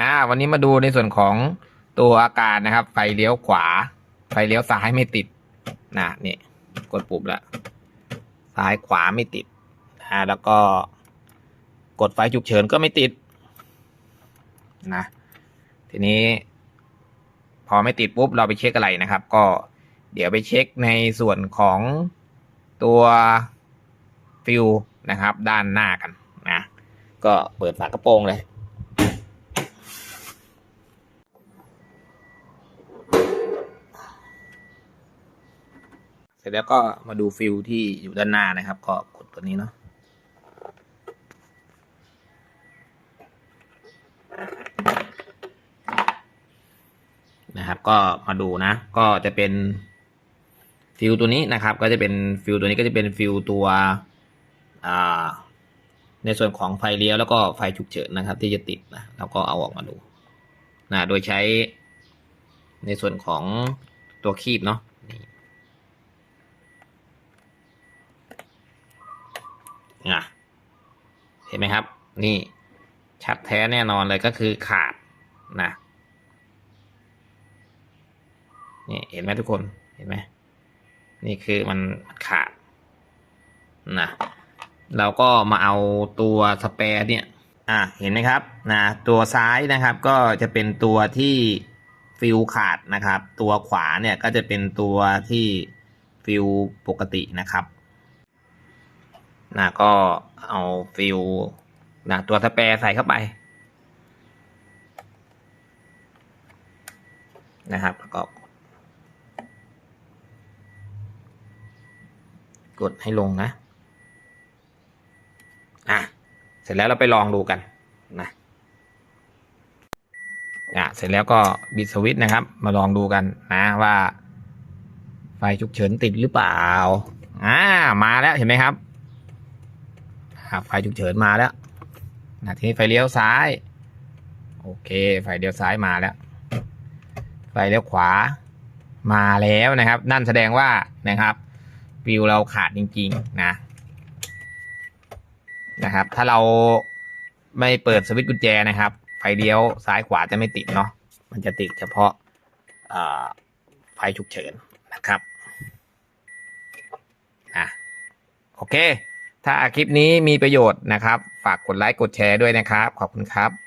อ่า วันนี้มาดูในส่วนของตัวอาการนะครับ ไฟเลี้ยวขวา ไฟเลี้ยวซ้ายไม่ติดนะนี่กดปุ่มล้วซ้ายขวาไม่ติดอ่าแล้วก็กดไฟฉุกเฉินก็ไม่ติดนะ ทีนี้ พอไม่ติดปุ๊บเราไปเช็คอะไรนะครับ ก็เดี๋ยวไปเช็คในส่วนของตัวฟิวนะครับ ด้านหน้ากันนะ ก็เปิดฝากระโปรงเลย ร็จแล้วก็มาดูฟิลที่อยู่ด้านหน้านะครับ ก็กดตัวนี้เนาะนะครับ ก็มาดูนะ ก็จะเป็นฟิลตัวนี้นะครับ ก็จะเป็นฟิลตัวนี้ก็จะเป็นฟิลตัวในส่วนของไฟเลี้ยวแล้วก็ไฟฉุกเฉินนะครับ ที่จะติดนะแล้วก็เอาออกมาดูนะโดยใช้ในส่วนของตัวคีบเนาะเห็นไหมครับ นี่ชัดแท้แน่นอนเลยก็คือขาดนะนี่เห็นไหมทุกคนเห็นไหมนี่คือมันขาดนะเราก็มาเอาตัวสเปรเนี่ยอะเห็นไหมครับนะตัวซ้ายนะครับก็จะเป็นตัวที่ฟิลขาดนะครับ ตัวขวาเนี่ยก็จะเป็นตัวที่ฟิลปกตินะครับ นะก็เอาฟิลนะตัวสเปรใส่เข้าไปนะครับแล้วก็กดให้ลงนะ อะ เสร็จแล้วเราไปลองดูกันนะ อะ เสร็จแล้วก็บิดสวิตช์นะครับ มาลองดูกันนะว่า ไฟฉุกเฉินติดหรือเปล่า อ่า มาแล้วเห็นไหมครับ ไฟฉุกเฉินมาแล้วนะทีนี้ไฟเลี้ยวซ้าย โอเค ไฟเลี้ยวซ้ายมาแล้ว ไฟเลี้ยวขวามาแล้วนะครับ นั่นแสดงว่านะครับฟิวเราขาดจริง ๆ นะ นะครับ ถ้าเราไม่เปิดสวิตช์กุญแจนะครับ ไฟเลี้ยวซ้ายขวาจะไม่ติดเนาะมันจะติดเฉพาะไฟฉุกเฉินนะครับอะโอเค ถ้าคลิปนี้มีประโยชน์นะครับ ฝากกดไลค์กดแชร์ด้วยนะครับ ขอบคุณครับ